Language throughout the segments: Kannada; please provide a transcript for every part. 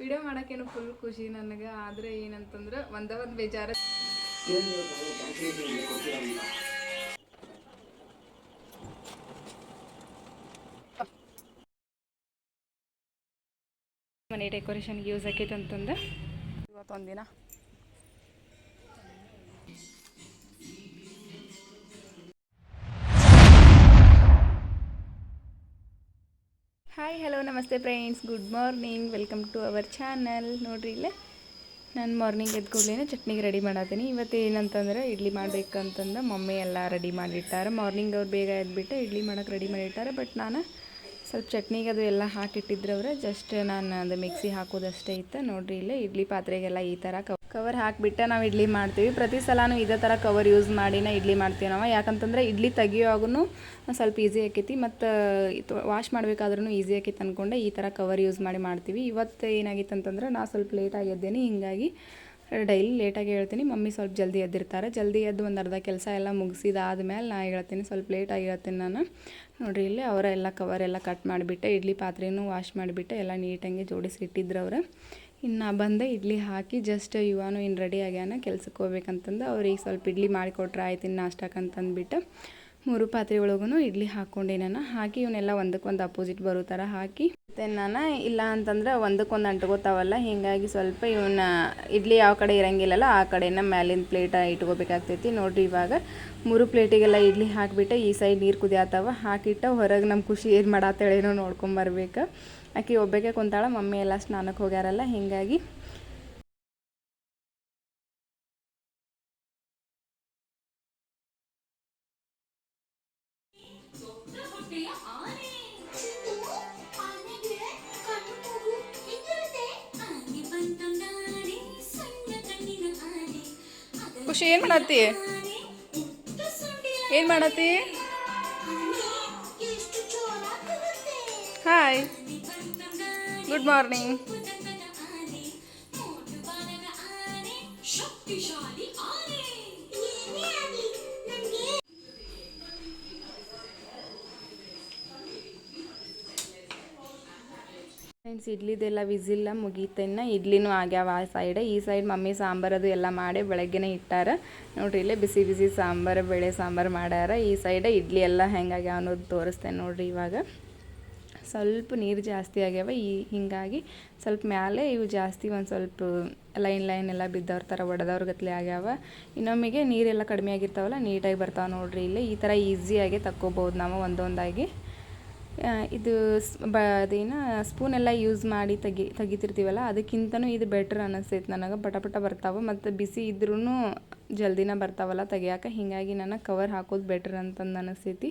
ವಿಡಿಯೋ ಮಾಡೋಕ್ಕೇನು ಫುಲ್ ಖುಷಿ ನನಗೆ. ಆದರೆ ಏನಂತಂದ್ರೆ ಒಂದೇ ಒಂದು ಬೇಜಾರ. ಮನೆ ಡೆಕೋರೇಷನ್ಗೆ ಯೂಸ್ ಆಕೈತೆ ಅಂತಂದು ಇವತ್ತೊಂದಿನ ಹಾಯ್ ಹಲೋ ನಮಸ್ತೆ friends good morning welcome to our channel ನೋಡ್ರಿ ಇಲ್ಲೇ, ನಾನು ಮಾರ್ನಿಂಗ್ ಕೂಡಲೇ ಚಟ್ನಿಗೆ ರೆಡಿ ಮಾಡತ್ತೀನಿ ಇವತ್ತು ಏನಂತಂದ್ರೆ ಇಡ್ಲಿ ಮಾಡಬೇಕಂತಂದು ಮಮ್ಮಿ ಎಲ್ಲ ರೆಡಿ ಮಾಡಿಟ್ಟಾರೆ. ಮಾರ್ನಿಂಗ್ ಅವ್ರು ಬೇಗ ಎದ್ಬಿಟ್ಟು ಇಡ್ಲಿ ಮಾಡೋಕೆ ರೆಡಿ ಮಾಡಿಟ್ಟಾರೆ. ಬಟ್ ನಾನು ಸ್ವಲ್ಪ ಚಟ್ನಿಗೆ ಅದು ಎಲ್ಲ ಹಾಕಿಟ್ಟಿದ್ರು ಅವ್ರೆ. ಜಸ್ಟ್ ನಾನು ಅದು ಮಿಕ್ಸಿ ಹಾಕೋದಷ್ಟೇ ಇತ್ತು. ನೋಡ್ರಿ ಇಲ್ಲೇ, ಇಡ್ಲಿ ಪಾತ್ರೆಗೆಲ್ಲ ಈ ಥರ ಕವರ್ ಹಾಕಿಬಿಟ್ಟು ನಾವು ಇಡ್ಲಿ ಮಾಡ್ತೀವಿ. ಪ್ರತಿ ಸಲನೂ ಇದೇ ಥರ ಕವರ್ ಯೂಸ್ ಮಾಡಿನೇ ಇಡ್ಲಿ ಮಾಡ್ತೀವಿ ನಾವು. ಯಾಕಂತಂದ್ರೆ ಇಡ್ಲಿ ತೆಗಿಯೋವಾಗೂ ಸ್ವಲ್ಪ ಈಸಿ ಆಕೈತಿ ಮತ್ತು ವಾಶ್ ಮಾಡಬೇಕಾದ್ರೂ ಈಸಿ ಆಕೈತಿ ಅಂದ್ಕೊಂಡೆ ಈ ಥರ ಕವರ್ ಯೂಸ್ ಮಾಡಿ ಮಾಡ್ತೀವಿ. ಇವತ್ತು ಏನಾಗಿತ್ತು ಅಂತಂದ್ರೆ ನಾ ಸ್ವಲ್ಪ ಲೇಟ್ ಆಗಿದ್ದೇನೆ ಹಿಂಗಾಗಿ ಡೈಲಿ ಲೇಟಾಗಿ ಹೇಳ್ತೀನಿ, ಮಮ್ಮಿ ಸ್ವಲ್ಪ ಜಲ್ದಿ ಎದ್ದಿರ್ತಾರೆ, ಜಲ್ದಿ ಎದ್ದು ಒಂದು ಅರ್ಧ ಕೆಲಸ ಎಲ್ಲ ಮುಗಿಸಿದಾದ್ಮೇಲೆ ನಾ ಹೇಳ್ತೀನಿ, ಸ್ವಲ್ಪ ಲೇಟಾಗಿ ಹೇಳ್ತೀನಿ ನಾನು. ನೋಡಿರಿ, ಇಲ್ಲಿ ಅವರ ಎಲ್ಲ ಕವರ್ ಎಲ್ಲ ಕಟ್ ಮಾಡಿಬಿಟ್ಟೆ, ಇಡ್ಲಿ ಪಾತ್ರೆನೂ ವಾಶ್ ಮಾಡಿಬಿಟ್ಟೆ, ಎಲ್ಲ ನೀಟಾಗಿ ಜೋಡಿಸಿ ಇಟ್ಟಿದ್ರು ಅವ್ರು. ಇನ್ನು ಬಂದೆ, ಇಡ್ಲಿ ಹಾಕಿ ಜಸ್ಟ್ ಇವನು ಇನ್ನು ರೆಡಿ ಆಗ್ಯಾನ ಕೆಲ್ಸಕ್ಕೆ ಹೋಗ್ಬೇಕಂತಂದು ಅವ್ರಿಗೆ ಸ್ವಲ್ಪ ಇಡ್ಲಿ ಮಾಡಿಕೊಟ್ರೆ ಆಯ್ತು ಇನ್ನು ನಾಷ್ಟಕ್ಕಂತಂದ್ಬಿಟ್ಟು ಮೂರು ಪಾತ್ರೆ ಒಳಗೂ ಇಡ್ಲಿ ಹಾಕ್ಕೊಂಡೆ ನಾನು, ಹಾಕಿ ಇವನ್ನೆಲ್ಲ ಒಂದಕ್ಕೊಂದು ಅಪೋಸಿಟ್ ಬರೋ ಥರ ಹಾಕಿ ಮತ್ತೆ ನಾನು ಇಲ್ಲ ಅಂತಂದ್ರೆ ಒಂದಕ್ಕೊಂದು ಅಂಟ್ಕೋತಾವಲ್ಲ, ಹೀಗಾಗಿ ಸ್ವಲ್ಪ ಇವನ್ನ ಇಡ್ಲಿ ಯಾವ ಕಡೆ ಇರಂಗಿಲ್ಲಲ್ಲ ಆ ಕಡೆನ ಮ್ಯಾಲಿನ ಪ್ಲೇಟ ಇಟ್ಕೋಬೇಕಾಗ್ತೈತಿ. ನೋಡಿರಿ ಇವಾಗ ಮೂರು ಪ್ಲೇಟಿಗೆಲ್ಲ ಇಡ್ಲಿ ಹಾಕಿಬಿಟ್ಟು, ಈ ಸೈಡ್ ನೀರು ಕುದಿಯಾತವ. ಹಾಕಿಟ್ಟು ಹೊರಗೆ ನಮ್ಮ ಖುಷಿ ಏನು ಮಾಡತ್ತೇಳೇನೋ ನೋಡ್ಕೊಂಬರ್ಬೇಕು ಆಕೆ ಒಬ್ಬಕ್ಕೆ ಕುಂತಾಳ, ಮಮ್ಮಿ ಎಲ್ಲ ಸ್ನಾನಕ್ಕೆ ಹೋಗ್ಯಾರಲ್ಲ, ಹೀಗಾಗಿ ಖುಷಿ ಏನು ಮಾಡತ್ತಿ? ಏನು ಮಾಡತ್ತಿ? ಹಾಯ್ ಗುಡ್ ಮಾರ್ನಿಂಗ್ ಫ್ರೆಂಡ್ಸ್ ಇಡ್ಲಿದೆಲ್ಲ ವಿಸಿಲ್ಲ ಮುಗೀತೇನ ಇಡ್ಲಿನೂ ಆಗ್ಯಾವ ಆ ಸೈಡ್ ಈ ಸೈಡ್ ಮಮ್ಮಿ ಅದು ಎಲ್ಲ ಮಾಡಿ ಬೆಳಗ್ಗೆನೇ ಇಟ್ಟಾರ. ನೋಡ್ರಿ ಇಲ್ಲೇ ಬಿಸಿ ಬಿಸಿ ಸಾಂಬಾರು, ಬೇಳೆ ಸಾಂಬಾರು ಮಾಡ್ಯಾರ. ಈ ಸೈಡ್ ಇಡ್ಲಿ ಎಲ್ಲ ಹೆಂಗಾಗ್ಯಾವ ಅನ್ನೋದು ತೋರಿಸ್ತೇನೆ ನೋಡ್ರಿ ಇವಾಗ. ಸ್ವಲ್ಪ ನೀರು ಜಾಸ್ತಿ ಆಗ್ಯಾವ. ಈ ಹೀಗಾಗಿ ಸ್ವಲ್ಪ ಮ್ಯಾಲೆ ಇವು ಜಾಸ್ತಿ ಒಂದು ಸ್ವಲ್ಪ ಲೈನ್ ಲೈನ್ ಎಲ್ಲ ಬಿದ್ದವ್ರ ಥರ ಒಡೆದವ್ರ ಗತ್ಲೆ ಆಗ್ಯಾವ. ಇನ್ನೊಮ್ಮೆಗೆ ನೀರೆಲ್ಲ ಕಡಿಮೆ ಆಗಿರ್ತಾವಲ್ಲ, ನೀಟಾಗಿ ಬರ್ತಾವೆ ನೋಡ್ರಿ ಇಲ್ಲಿ. ಈ ಥರ ಈಸಿಯಾಗಿ ತಕ್ಕೋಬೋದು ನಾವು ಒಂದೊಂದಾಗಿ. ಇದು ಬ, ಅದೇನು ಸ್ಪೂನ್ ಎಲ್ಲ ಯೂಸ್ ಮಾಡಿ ತೆಗಿ, ತೆಗಿತಿರ್ತೀವಲ್ಲ, ಅದಕ್ಕಿಂತನೂ ಇದು ಬೆಟ್ರ್ ಅನಿಸ್ತೈತೆ ನನಗೆ, ಪಟ ಪಟ ಬರ್ತಾವೆ, ಮತ್ತು ಬಿಸಿ ಇದ್ರೂ ಜಲ್ದಿನ ಬರ್ತಾವಲ್ಲ ತೆಗಿಯಾಕ. ಹೀಗಾಗಿ ನನಗೆ ಕವರ್ ಹಾಕೋದು ಬೆಟ್ರ್ ಅಂತಂದು ಅನಿಸ್ತೈತಿ.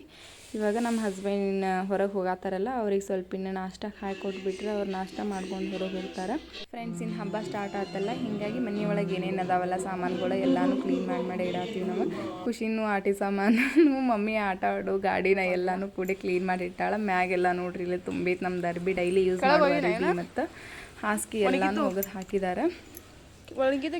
ಇವಾಗ ನಮ್ಮ ಹಸ್ಬೆಂಡ್ ಹೊರಗೆ ಹೋಗತ್ತಾರಲ್ಲ ಅವ್ರಿಗೆ ಸ್ವಲ್ಪ ಇನ್ನು ನಾಷ್ಟಕ್ಕೆ ಹಾಕಿ ಕೊಟ್ಬಿಟ್ರೆ ಅವ್ರು ನಾಷ್ಟ ಮಾಡ್ಕೊಂಡು ಹೊರಗೆ ಹೋಗ್ತಾರೆ. ಫ್ರೆಂಡ್ಸ್ ಇನ್ನು ಹಬ್ಬ ಸ್ಟಾರ್ಟ್ ಆಯ್ತಲ್ಲ ಹೀಗಾಗಿ ಮನೆಯೊಳಗೆ ಏನೇನು ಅದಾವಲ್ಲ ಸಾಮಾನುಗಳು ಎಲ್ಲಾನು ಕ್ಲೀನ್ ಮಾಡಿ ಮಾಡಿ ಇಡಾತೀವಿ ನಾವು. ಖುಷಿನೂ ಆಟಿ ಸಾಮಾನು ಮಮ್ಮಿ ಆಟ ಆಡು ಗಾಡಿನ ಎಲ್ಲಾನು ಕೂಡಿ ಕ್ಲೀನ್ ಮಾಡಿ ಇಟ್ಟಾಳ. ಮ್ಯಾಗೆಲ್ಲ ನೋಡ್ರಿ ಇಲ್ಲಿ ತುಂಬೈತೆ ನಮ್ಮ ಅರ್ಬಿ ಡೈಲಿ ಯೂಸ್ ಮಾಡಿ ಮತ್ತು ಹಾಸಿಗೆ ಎಲ್ಲಾನು ಹೋಗೋದು ಹಾಕಿದ್ದಾರೆ ಒಳಗಿದೆ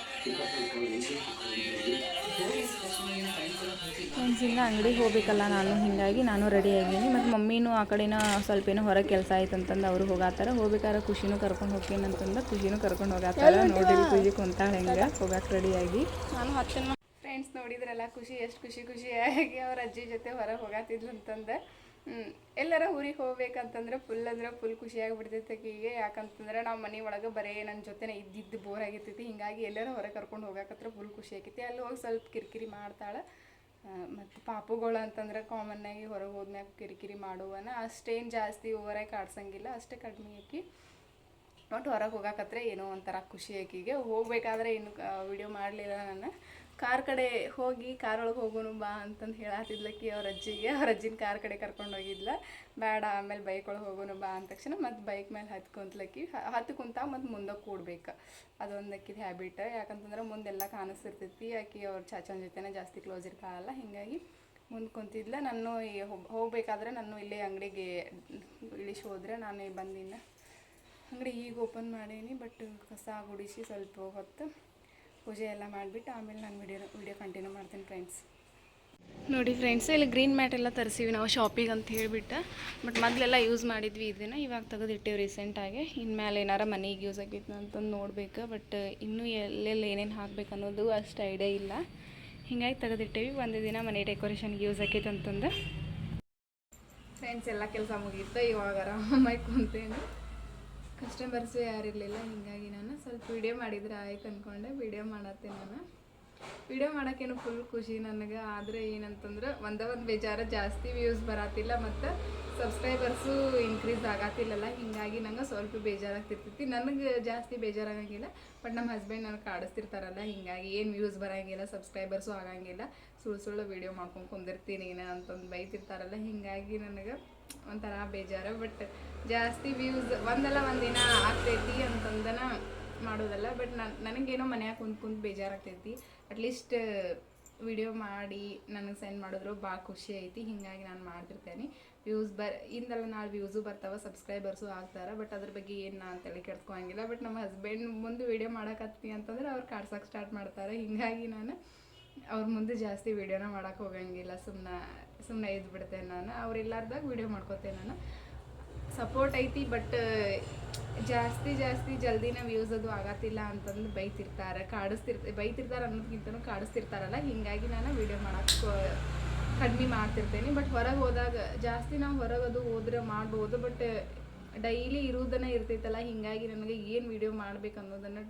ಇನ್ನು ಅಂಗಡಿಗೆ ಹೋಗ್ಬೇಕಲ್ಲ ನಾನು ಹೀಗಾಗಿ ನಾನು ರೆಡಿ ಆಗಿದ್ದೀನಿ. ಮತ್ತು ಮಮ್ಮಿನೂ ಆ ಕಡೆನ ಸ್ವಲ್ಪ ಏನೋ ಹೊರಗೆ ಕೆಲಸ ಆಯ್ತು ಅಂತಂದು ಅವರು ಹೋಗಾತಾರ ಹೋಗ್ಬೇಕಾದ್ರೆ ಖುಷಿನೂ ಕರ್ಕೊಂಡು ಹೋಗ್ತೀನಿ ಅಂತಂದು ಖುಷಿನೂ ಕರ್ಕೊಂಡು ಹೋಗಾತಾರ ನೋಡಿ ಖುಷಿ ಕುಂತಾಳೆ ಹೆಂಗೆ ಹೋಗಕ್ಕೆ ರೆಡಿಯಾಗಿ ನಾನು ಹತ್ತಿನ ಫ್ರೆಂಡ್ಸ್ ನೋಡಿದ್ರಲ್ಲ ಖುಷಿ ಎಷ್ಟು ಖುಷಿ ಖುಷಿಯಾಗಿ ಅವ್ರ ಅಜ್ಜಿ ಜೊತೆ ಹೊರಗೆ ಹೋಗಾತಿದ್ಲು ಅಂತಂದು. ಎಲ್ಲರ ಊರಿಗೆ ಹೋಗ್ಬೇಕಂತಂದ್ರೆ ಫುಲ್ ಅಂದ್ರೆ ಫುಲ್ ಖುಷಿಯಾಗಿ ಬಿಡ್ತೈತೆ ಆಕಿಗೆ ಯಾಕಂತಂದ್ರೆ ನಾವು ಮನೆ ಒಳಗೆ ಬರೇ ನನ್ನ ಜೊತೆನೇ ಇದ್ದಿದ್ದು ಬೋರ್ ಆಗಿರ್ತೈತಿ. ಹಿಂಗಾಗಿ ಎಲ್ಲರ ಹೊರಗೆ ಕರ್ಕೊಂಡು ಹೋಗಾಕತ್ರ ಫುಲ್ ಖುಷಿ ಆಕೈತಿ. ಅಲ್ಲಿ ಹೋಗಿ ಸ್ವಲ್ಪ ಕಿರಿಕಿರಿ ಮಾಡ್ತಾಳೆ. ಮತ್ತು ಪಾಪುಗಳು ಅಂತಂದ್ರೆ ಆಗಿ ಹೊರಗೆ ಹೋದ್ಮ್ಯಾಗ ಕಿರಿಕಿರಿ ಮಾಡುವನ. ಅಷ್ಟೇನು ಜಾಸ್ತಿ ಓವರಾಗಿ ಕಾಡ್ಸಂಗಿಲ್ಲ. ಅಷ್ಟೇ ಕಡಿಮೆ ಆಕಿ. ಒಟ್ಟು ಹೊರಗೆ ಹೋಗಾಕತ್ರ ಏನೋ ಒಂಥರ ಖುಷಿ ಆಕಿಗೆ. ಹೋಗ್ಬೇಕಾದ್ರೆ ಇನ್ನು ವಿಡಿಯೋ ಮಾಡಲಿಲ್ಲ ನಾನು. ಕಾರ್ ಕಡೆ ಹೋಗಿ ಕಾರ್ ಒಳಗೆ ಹೋಗೋನು ಬಾ ಅಂತಂದು ಹೇಳತ್ತಿದ್ಲಕ್ಕಿ ಅವ್ರ ಅಜ್ಜಿಗೆ. ಅವ್ರ ಅಜ್ಜಿನ ಕಾರ್ ಕಡೆ ಕರ್ಕೊಂಡು ಹೋಗಿದ್ಲ. ಬೇಡ, ಆಮೇಲೆ ಬೈಕ್ ಒಳಗೆ ಹೋಗೋನು ಬಾ ಅಂದ ತಕ್ಷಣ ಮತ್ತು ಬೈಕ್ ಮೇಲೆ ಹತ್ಕೊಂತ್ಲಕ್ಕಿ ಕುಂತ್ಲಕ್ಕಿ ಹತ್ತು ಕುಂತ ಮತ್ತು ಮುಂದೆ ಕೂಡ್ಬೇಕು. ಅದೊಂದು ಅಕ್ಕಿದ ಹ್ಯಾಬಿಟ್ ಯಾಕಂತಂದ್ರೆ ಮುಂದೆಲ್ಲ ಕಾಣಿಸ್ತಿರ್ತೈತಿ. ಆಕಿ ಅವ್ರ ಚಾಚನ ಜೊತೆನೇ ಜಾಸ್ತಿ ಕ್ಲೋಸ್ ಇರ್ತಾಳಲ್ಲ, ಹೀಗಾಗಿ ಮುಂದೆ ಕುಂತಿದ್ಲ ನಾನು ಹೋಗ್ಬೇಕಾದ್ರೆ ನಾನು ಇಲ್ಲೇ ಅಂಗಡಿಗೆ ಇಳಿಸಿ ಹೋದರೆ ನಾನು ಬಂದಿನ. ಅಂಗಡಿ ಈಗ ಓಪನ್ ಮಾಡೀನಿ ಬಟ್ ಕಸ ಗುಡಿಸಿ ಸ್ವಲ್ಪ ಹೊತ್ತು ಪೂಜೆ ಎಲ್ಲ ಮಾಡಿಬಿಟ್ಟು ಆಮೇಲೆ ನಾನು ವಿಡಿಯೋ ವಿಡಿಯೋ ಕಂಟಿನ್ಯೂ ಮಾಡ್ತೀನಿ ಫ್ರೆಂಡ್ಸ್ ನೋಡಿ ಫ್ರೆಂಡ್ಸ್ ಇಲ್ಲಿ ಗ್ರೀನ್ ಮ್ಯಾಟ್ ಎಲ್ಲ ತರಿಸಿವಿ ನಾವು ಶಾಪಿಗೆ ಅಂತ ಹೇಳಿಬಿಟ್ಟು. ಬಟ್ ಮೊದಲೆಲ್ಲ ಯೂಸ್ ಮಾಡಿದ್ವಿ ಇದನ್ನು ಇವಾಗ ತೆಗೆದಿಟ್ಟೇವೆ ರೀಸೆಂಟಾಗಿ ಇನ್ಮೇಲೆ ಏನಾರ ಮನೆಗೆ ಯೂಸ್ ಆಗಿತ್ತು ಅಂತಂದು ನೋಡ್ಬೇಕು ಬಟ್ ಇನ್ನೂ ಎಲ್ಲೆಲ್ಲಿ ಏನೇನು ಹಾಕ್ಬೇಕು ಅನ್ನೋದು ಅಷ್ಟು ಐಡಿಯಾ ಇಲ್ಲ. ಹಿಂಗಾಗಿ ತೆಗೆದಿಟ್ಟೇವಿ ಒಂದು ದಿನ ಮನೆ ಡೆಕೋರೇಷನ್ಗೆ ಯೂಸ್ ಆಕೈತೆ ಅಂತಂದು. ಫ್ರೆಂಡ್ಸ್ ಎಲ್ಲ ಕೆಲಸ ಮುಗೀತು. ಇವಾಗ ಆರಾಮಾಗಿ ಕುಂತೇನೆ. ಕಸ್ಟಮರ್ಸು ಯಾರಿರಲಿಲ್ಲ, ಹಿಂಗಾಗಿ ನಾನು ಸ್ವಲ್ಪ ವಿಡಿಯೋ ಮಾಡಿದ್ರೆ ಆಯ್ತು ಅಂದ್ಕೊಂಡೆ ವಿಡಿಯೋ ಮಾಡತ್ತೆ ನಾನು. ವಿಡಿಯೋ ಮಾಡೋಕ್ಕೇನು ಫುಲ್ ಖುಷಿ ನನಗೆ, ಆದರೆ ಏನಂತಂದ್ರೆ ಒಂದೇ ಒಂದು ಬೇಜಾರು, ಜಾಸ್ತಿ ವ್ಯೂಸ್ ಬರತ್ತಿಲ್ಲ ಮತ್ತು ಸಬ್ಸ್ಕ್ರೈಬರ್ಸು ಇನ್ಕ್ರೀಸ್ ಆಗತ್ತಿಲ್ಲಲ್ಲ, ಹಿಂಗಾಗಿ ನಂಗೆ ಸ್ವಲ್ಪ ಬೇಜಾರಾಗ್ತಿರ್ತೈತಿ. ನನಗೆ ಜಾಸ್ತಿ ಬೇಜಾರಾಗಂಗಿಲ್ಲ ಬಟ್ ನಮ್ಮ ಹಸ್ಬೆಂಡ್ ನನಗೆ ಕಾಡಿಸ್ತಿರ್ತಾರಲ್ಲ, ಹಿಂಗಾಗಿ ಏನು ವ್ಯೂಸ್ ಬರೋಂಗಿಲ್ಲ ಸಬ್ಸ್ಕ್ರೈಬರ್ಸು ಆಗಂಗಿಲ್ಲ, ಸುಳ್ಳು ಸುಳ್ಳು ವೀಡಿಯೋ ಮಾಡ್ಕೊಂಡು ಕುಂದಿರ್ತೀನಿ ಏನ ಅಂತಂದು ಬೈತಿರ್ತಾರಲ್ಲ, ಹಿಂಗಾಗಿ ನನಗೆ ಒಂಥರ ಬೇಜಾರು ಬಟ್ ಜಾಸ್ತಿ ವ್ಯೂಸ್ ಒಂದಲ್ಲ ಒಂದಿನ ಆಗ್ತೈತಿ ಅಂತಂದನ ಮಾಡೋದಲ್ಲ ಬಟ್ ನಾನು, ನನಗೇನೋ ಮನ್ಯಾಗ ಕುಂತ್ ಕುಂತ್ ಬೇಜಾರಾಗ್ತೈತಿ. ಅಟ್ಲೀಸ್ಟ್ ವಿಡಿಯೋ ಮಾಡಿ ನನಗೆ ಸೆಂಡ್ ಮಾಡಿದ್ರು ಭಾಳ ಖುಷಿ ಐತಿ, ಹಿಂಗಾಗಿ ನಾನು ಮಾಡ್ತಿರ್ತೇನೆ. ವ್ಯೂಸ್ ಬರ್ ಇಂದಲ್ಲ ನಾಳೆ ವ್ಯೂಸು ಬರ್ತಾವ ಸಬ್ಸ್ಕ್ರೈಬರ್ಸು ಆಗ್ತಾರೆ ಬಟ್ ಅದ್ರ ಬಗ್ಗೆ ಏನು ನಾನು ತಲೆ ಕೆಡ್ಸ್ಕೊಳಂಗಿಲ್ಲ. ಬಟ್ ನಮ್ಮ ಹಸ್ಬೆಂಡ್ ಮುಂದೆ ವಿಡಿಯೋ ಮಾಡೋಕತ್ತಿ ಅಂತಂದ್ರೆ ಅವ್ರು ಕಾಡ್ಸೋಕೆ ಸ್ಟಾರ್ಟ್ ಮಾಡ್ತಾರೆ, ಹಿಂಗಾಗಿ ನಾನು ಅವ್ರ ಮುಂದೆ ಜಾಸ್ತಿ ವೀಡಿಯೋನ ಮಾಡೋಕೆ ಹೋಗಂಗಿಲ್ಲ ಸುಮ್ಮನೆ ಸುಮ್ಮನೆ ಇದ್ದು ಬಿಡ್ತೇನೆ ನಾನು. ಅವ್ರು ಇಲ್ಲಾರ್ದಾಗ ವಿಡಿಯೋ ಮಾಡ್ಕೋತೇನೆ ನಾನು. ಸಪೋರ್ಟ್ ಐತಿ ಬಟ್ ಜಾಸ್ತಿ ಜಾಸ್ತಿ ಜಲ್ದಿನ ವ್ಯೂಸ್ ಅದು ಆಗತ್ತಿಲ್ಲ ಅಂತಂದು ಬೈತಿರ್ತಾರೆ. ಕಾಡಿಸ್ತಿರ್ತ, ಬೈತಿರ್ತಾರೆ ಅನ್ನೋದಕ್ಕಿಂತನೂ ಕಾಡಿಸ್ತಿರ್ತಾರಲ್ಲ, ಹಿಂಗಾಗಿ ನಾನು ವಿಡಿಯೋ ಮಾಡೋಕ್ಕೆ ಕಡಿಮೆ ಮಾಡ್ತಿರ್ತೇನೆ. ಬಟ್ ಹೊರಗೆ ಹೋದಾಗ, ಜಾಸ್ತಿ ನಾವು ಹೊರಗೆ ಅದು ಹೋದ್ರೆ ಮಾಡ್ಬೋದು ಬಟ್ ಡೈಲಿ ಇರುವುದನ್ನ ಇರ್ತೈತಲ್ಲ, ಹಿಂಗಾಗಿ ನನಗೆ ಏನು ವಿಡಿಯೋ ಮಾಡ್ಬೇಕು ಅನ್ನೋದನ್ನು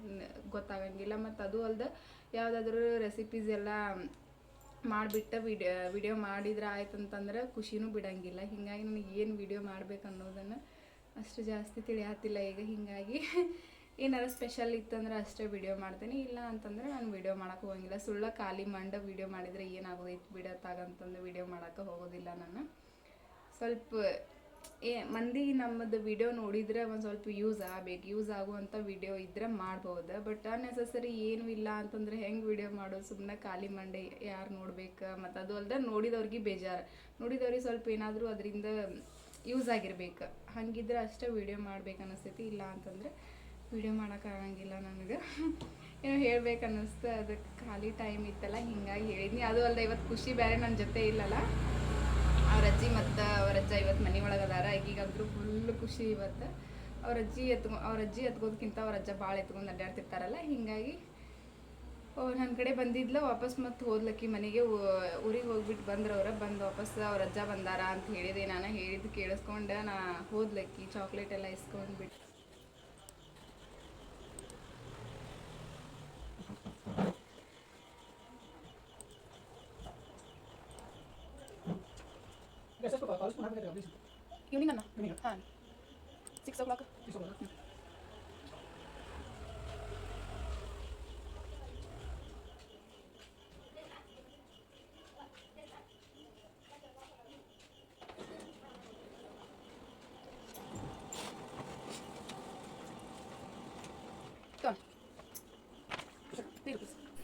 ಗೊತ್ತಾಗಂಗಿಲ್ಲ. ಮತ್ತು ಅದು ಅಲ್ದೆ ಯಾವುದಾದ್ರೂ ರೆಸಿಪೀಸ್ ಎಲ್ಲ ಮಾಡಿಬಿಟ್ಟು ವಿಡಿಯೋ ವಿಡಿಯೋ ಮಾಡಿದ್ರೆ ಆಯ್ತು ಅಂತಂದ್ರೆ ಖುಷಿನೂ ಬಿಡಂಗಿಲ್ಲ. ಹಿಂಗಾಗಿ ನನಗೆ ಏನು ವಿಡಿಯೋ ಮಾಡ್ಬೇಕು ಅನ್ನೋದನ್ನು ಅಷ್ಟು ಜಾಸ್ತಿ ತಿಳಿಯತ್ತಿಲ್ಲ ಈಗ. ಹಿಂಗಾಗಿ ಏನಾರ ಸ್ಪೆಷಲ್ ಇತ್ತಂದ್ರೆ ಅಷ್ಟೇ ವಿಡಿಯೋ ಮಾಡ್ತೀನಿ. ಇಲ್ಲ ಅಂತಂದ್ರೆ ನಾನು ವಿಡಿಯೋ ಮಾಡೋಕೆ ಹೋಗಂಗಿಲ್ಲ. ಸುಳ್ಳ ಖಾಲಿ ಮಂಡ ವಿಡಿಯೋ ಮಾಡಿದರೆ ಏನಾಗೋದೈತಿ ಬಿಡತ್ತಾಗಂತಂದು ವಿಡಿಯೋ ಮಾಡೋಕೆ ಹೋಗೋದಿಲ್ಲ ನಾನು. ಸ್ವಲ್ಪ ಏ, ಮಂದಿ ನಮ್ಮದು ವಿಡಿಯೋ ನೋಡಿದ್ರೆ ಒಂದು ಸ್ವಲ್ಪ ಯೂಸ್ ಆಗಬೇಕು ಯೂಸ್ ಆಗುವಂಥ ವಿಡಿಯೋ ಇದ್ರೆ ಮಾಡ್ಬೋದು. ಬಟ್ ಅನ್ನೆಸಸರಿ ಏನೂ ಇಲ್ಲ ಅಂತಂದ್ರೆ ಹೆಂಗೆ ವಿಡಿಯೋ ಮಾಡೋದು? ಸುಮ್ಮನೆ ಖಾಲಿ ಮಂಡೆ ಯಾರು ನೋಡ್ಬೇಕು? ಮತ್ತು ಅದು ಅಲ್ಲದೆ ನೋಡಿದವ್ರಿಗೆ ಬೇಜಾರು. ನೋಡಿದವ್ರಿಗೆ ಸ್ವಲ್ಪ ಏನಾದರೂ ಅದರಿಂದ ಯೂಸ್ ಆಗಿರ್ಬೇಕು. ಹಂಗಿದ್ರೆ ಅಷ್ಟೇ ವಿಡಿಯೋ ಮಾಡ್ಬೇಕು ಅನ್ನಿಸ್ತೈತಿ. ಇಲ್ಲ ಅಂತಂದ್ರೆ ವಿಡಿಯೋ ಮಾಡೋಕ್ಕಾಗಂಗಿಲ್ಲ ನನಗೆ. ಏನೋ ಹೇಳ್ಬೇಕು ಅನ್ನಿಸ್ತು. ಅದಕ್ಕೆ ಖಾಲಿ ಟೈಮ್ ಇತ್ತಲ್ಲ, ಹಿಂಗಾಗಿ ಹೇಳಿದ್ನಿ. ಅದು ಅಲ್ಲದೆ ಇವತ್ತು ಖುಷಿ ಬೇರೆ ನನ್ನ ಜೊತೆ ಇಲ್ಲಲ್ಲ. ಅವ್ರ ಅಜ್ಜಿ ಮತ್ತು ಅವ್ರ ಅಜ್ಜ ಇವತ್ತು ಮನೆ ಒಳಗೆ ಅದಾರ ಈಗಂತೂ ಫುಲ್ ಖುಷಿ ಇವತ್ತು. ಅವ್ರ ಅಜ್ಜಿ ಎತ್ಕೊ ಅವ್ರ ಅಜ್ಜಿ ಎತ್ಕೋದಕ್ಕಿಂತ ಅವ್ರ ಅಜ್ಜ ಭಾಳ ಎತ್ಕೊಂಡು ಅಡ್ಡಾಡ್ತಿರ್ತಾರಲ್ಲ, ಹಿಂಗಾಗಿ ನನ್ನ ಕಡೆ ಬಂದಿದ್ಲ, ವಾಪಸ್ ಮತ್ತೆ ಹೋದ್ಲಕ್ಕಿ ಮನೆಗೆ ಊರಿಗೆ ಹೋಗ್ಬಿಟ್ಟು ಬಂದ್ರು ಅವ್ರ, ಬಂದು ವಾಪಸ್ ಅವ್ರ ಅಜ್ಜ ಬಂದಾರ ಅಂತ ಹೇಳಿದೆ, ನಾನು ಹೇಳಿದ್ದು ಕೇಳಿಸ್ಕೊಂಡು ನಾ ಹೋದ್ಲಕ್ಕಿ ಚಾಕ್ಲೇಟ್ ಎಲ್ಲ ಇಸ್ಕೊಂಡ್ಬಿಟ್ಟು ಈವ್ನಿಂಗ್ ಅನ್ನ ಹಾಂ ಸಿಕ್ಸ್ ಓ ಕ್ಲಾಕ್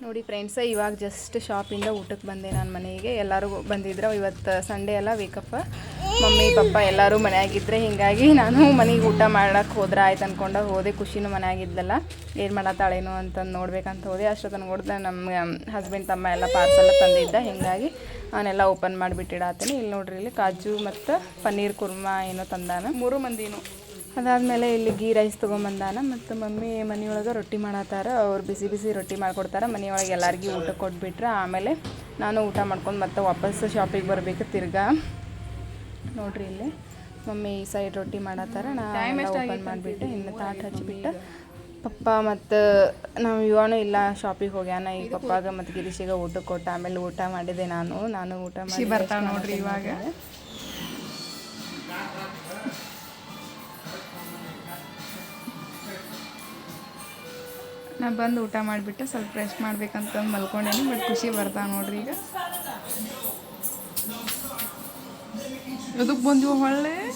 ನೋಡಿ ಫ್ರೆಂಡ್ಸ ಇವಾಗ ಜಸ್ಟ್ ಶಾಪಿಂದ ಊಟಕ್ಕೆ ಬಂದೆ ನಾನು ಮನೆಗೆ. ಎಲ್ಲರೂ ಬಂದಿದ್ರು. ಇವತ್ತು ಸಂಡೇ ಎಲ್ಲ ವೇಕಪ್ಪ ಮಮ್ಮಿ, ಪಪ್ಪ ಎಲ್ಲರೂ ಮನೆಯಾಗಿದ್ದರೆ ಹಿಂಗಾಗಿ ನಾನು ಮನೆಗೆ ಊಟ ಮಾಡಕ್ಕೆ ಹೋದ್ರೆ ಆಯ್ತು ಅಂದ್ಕೊಂಡು ಹೋದೆ. ಖುಷಿನೂ ಮನೆಯಾಗಿದ್ದಲ್ಲ. ಏನು ಮಾಡತ್ತಾಳೇನು ಅಂತಂದು ನೋಡ್ಬೇಕಂತ ಹೋದೆ. ಅಷ್ಟೊತ್ತನ ನೋಡಿದೆ ನಮ್ಮ ಹಸ್ಬೆಂಡ್ ತಮ್ಮ ಎಲ್ಲ ಪಾರ್ಸೆಲ್ಲ ತಂದಿದ್ದ. ಹಿಂಗಾಗಿ ಅವನ್ನೆಲ್ಲ ಓಪನ್ ಮಾಡಿಬಿಟ್ಟಿಡಾತೀನಿ. ಇಲ್ಲಿ ನೋಡ್ರಿ, ಇಲ್ಲಿ ಕಾಜು ಮತ್ತು ಪನ್ನೀರ್, ಕುರ್ಮಾ ಏನೋ ತಂದಾನ. ಮೂರು ಮಂದಿನೂ. ಅದಾದಮೇಲೆ ಇಲ್ಲಿ ಗೀ ರೈಸ್ ತೊಗೊಂಬಂದಾನ. ಮತ್ತು ಮಮ್ಮಿ ಮನೆಯೊಳಗೆ ರೊಟ್ಟಿ ಮಾಡತ್ತಾರ. ಅವ್ರು ಬಿಸಿ ಬಿಸಿ ರೊಟ್ಟಿ ಮಾಡ್ಕೊಡ್ತಾರೆ. ಮನೆಯೊಳಗೆ ಎಲ್ಲರಿಗೂ ಊಟ ಕೊಟ್ಬಿಟ್ರೆ ಆಮೇಲೆ ನಾನು ಊಟ ಮಾಡ್ಕೊಂಡು ಮತ್ತೆ ವಾಪಸ್ ಶಾಪಿಗೆ ಬರಬೇಕು ತಿರ್ಗಾ. ನೋಡ್ರಿ ಇಲ್ಲಿ. ಮಮ್ಮಿ ಈ ಸೈಡ್ ರೊಟ್ಟಿ ಮಾಡತ್ತಾರ ನಾನು ಓಪನ್ ಮಾಡಿಬಿಟ್ಟು ಇನ್ನು ತಾಟ್ ಹಚ್ಚಿಬಿಟ್ಟು ಪಪ್ಪ ಮತ್ತು ನಾವು ಇವನು ಇಲ್ಲ ಶಾಪಿಗೆ ಹೋಗ್ಯಾನ ಈ ಪಪ್ಪಾಗ ಮತ್ತು ಗಿರೀಶಿಗೆ ಊಟ ಕೊಟ್ಟ ಆಮೇಲೆ ಊಟ ಮಾಡಿದೆ ನಾನು. ನಾನು ಊಟ ಮಾಡಿ ಬರ್ತಾವ ನೋಡ್ರಿ ಇವಾಗ. ನಾ ಬಂದು ಊಟ ಮಾಡಿಬಿಟ್ಟು ಸ್ವಲ್ಪ ರೆಸ್ಟ್ ಮಾಡ್ಬೇಕಂತಂದು ಮಲ್ಕೊಂಡೇನಿ ಬಟ್ ಖುಷಿ ಬರ್ತಾವೆ ನೋಡ್ರಿ ಈಗ. 도둑 번지고 할래?